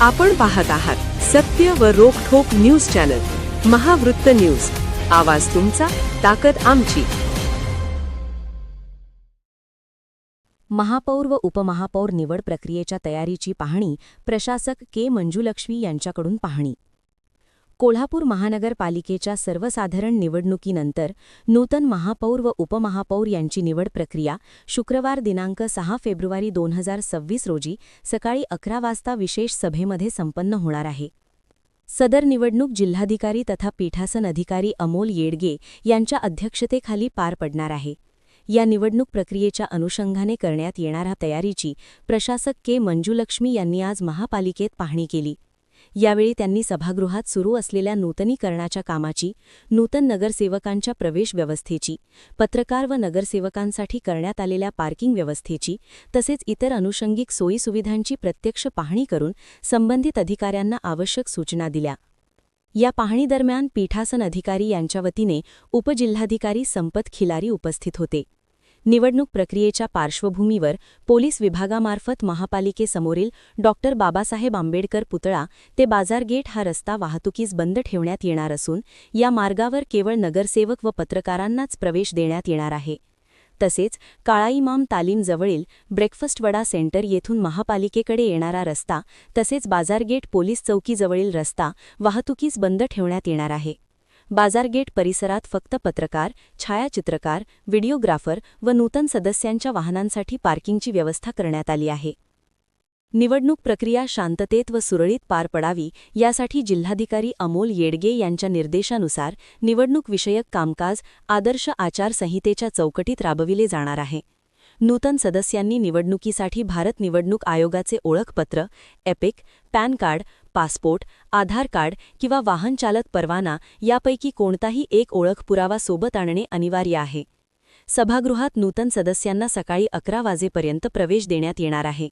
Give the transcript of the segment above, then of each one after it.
आपण पाहत आहात सत्य व रोखोक न्यूज चॅनल महावृत्त न्यूज. आवाज तुमचा ताकद आमची. महापौर व उपमहापौर निवड प्रक्रियेच्या तयारीची पाहणी प्रशासक के मंजुलक्ष्मी यांच्याकडून पाहणी. कोल्हापूर महानगरपालिकेच्या सर्वसाधारण निवडणुकीनंतर नूतन महापौर व उपमहापौर यांची निवड प्रक्रिया शुक्रवार दिनांक सहा फेब्रुवारी दोन हजार सव्वीस रोजी सकाळी अकरा वाजता विशेष सभेमध्ये संपन्न होणार आहे. सदर निवडणूक जिल्हाधिकारी तथा पीठासन अधिकारी अमोल येडगे यांच्या अध्यक्षतेखाली पार पडणार आहे. या निवडणूक प्रक्रियेच्या अनुषंगाने करण्यात येणाऱ्या तयारीची प्रशासक के मंजुलक्ष्मी यांनी आज महापालिकेत पाहणी केली. यावेळी त्यांनी सभागृहात सुरू असलेल्या नूतनीकरणाच्या कामाची नूतन नगरसेवकांच्या प्रवेश व्यवस्थेची पत्रकार व नगरसेवकांसाठी करण्यात आलेल्या पार्किंग व्यवस्थेची तसेच इतर अनुषंगिक सोयीसुविधांची प्रत्यक्ष पाहणी करून संबंधित अधिकाऱ्यांना आवश्यक सूचना दिल्या. या पाहणीदरम्यान पीठासन अधिकारी यांच्या वतीने उपजिल्हाधिकारी संपत खिलारी उपस्थित होते. निवडणूक प्रक्रियेच्या पार्श्वभूमीवर पोलीस विभागामार्फत महापालिकेसमोरील डॉक्टर बाबासाहेब आंबेडकर पुतळा ते बाजारगेट हा रस्ता वाहतुकीस बंद ठेवण्यात येणार असून या मार्गावर केवळ नगरसेवक व पत्रकारांनाच प्रवेश देण्यात येणार आहे. तसेच काळाईमाम तालीमजवळील ब्रेकफास्ट वडा सेंटर येथून महापालिकेकडे येणारा रस्ता तसेच बाजारगेट पोलीस चौकीजवळील रस्ता वाहतुकीस बंद ठेवण्यात येणार आहे. बाजारगेट परिसरात फक्त पत्रकार छायाचित्रकार व्हिडिओग्राफर व नूतन सदस्यांच्या वाहनांसाठी पार्किंगची व्यवस्था करण्यात आली आहे. निवडणूक प्रक्रिया शांततेत व सुरळीत पार पडावी यासाठी जिल्हाधिकारी अमोल येडगे यांच्या निर्देशानुसार निवडणूक विषयक कामकाज आदर्श आचारसंहितेच्या चौकटीत राबविले जाणार आहे. नूतन सदस्यांनी निवडणुकीसाठी भारत निवडणूक आयोगाचे ओळखपत्र EPIC PAN card passport Aadhaar card किंवा वाहनचालक परवाना यापैकी कोणताही एक ओळख पुरावा सोबत आणणे अनिवार्य आहे. सभागृहात नूतन सदस्यांना सकाळी अकरा वाजेपर्यंत प्रवेश देण्यात येणार आहे.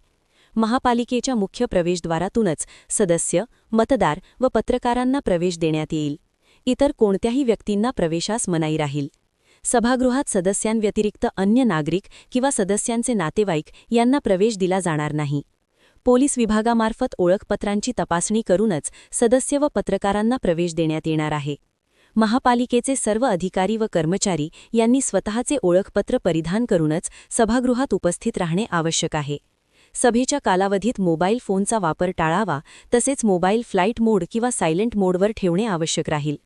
महापालिकेच्या मुख्य प्रवेशद्वारातूनच सदस्य मतदार व पत्रकारांना प्रवेश देण्यात येईल. इतर कोणत्याही व्यक्तींना प्रवेशास मनाई राहील. सभागृहात सदस्यांव्यतिरिक्त अन्य नागरिक किंवा सदस्यांचे नातेवाईक यांना प्रवेश दिला जाणार नाही. पोलीस विभागामार्फत ओळखपत्रांची तपासणी करूनच सदस्य व पत्रकारांना प्रवेश देण्यात येणार आहे. महापालिकेचे सर्व अधिकारी व कर्मचारी यांनी स्वतःचे ओळखपत्र परिधान करूनच सभागृहात उपस्थित राहणे आवश्यक आहे. सभेच्या कालावधीत मोबाईल फोनचा वापर टाळावा तसेच मोबाईल फ्लाईट मोड किंवा सायलेंट मोडवर ठेवणे आवश्यक राहील.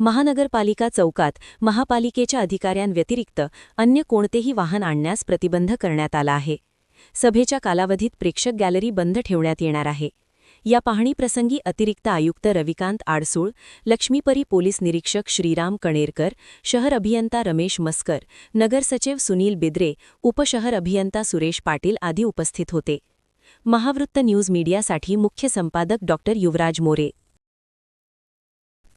महानगरपालिका चौकात महापालिकेच्या अधिकाऱ्यांव्यतिरिक्त अन्य कोणतेही वाहन आणण्यास प्रतिबंध करण्यात आला आहे. सभेच्या कालावधीत प्रेक्षक गॅलरी बंद ठेवण्यात येणार आहे. या पाहणीप्रसंगी अतिरिक्त आयुक्त रविकांत आडसूळ लक्ष्मीपरी पोलीस निरीक्षक श्रीराम कणेरकर शहर अभियंता रमेश मस्कर नगरसचिव सुनील बिद्रे उपशहर अभियंता सुरेश पाटील आदी उपस्थित होते. महावृत्त न्यूज मीडियासाठी मुख्य संपादक डॉक्टर युवराज मोरे.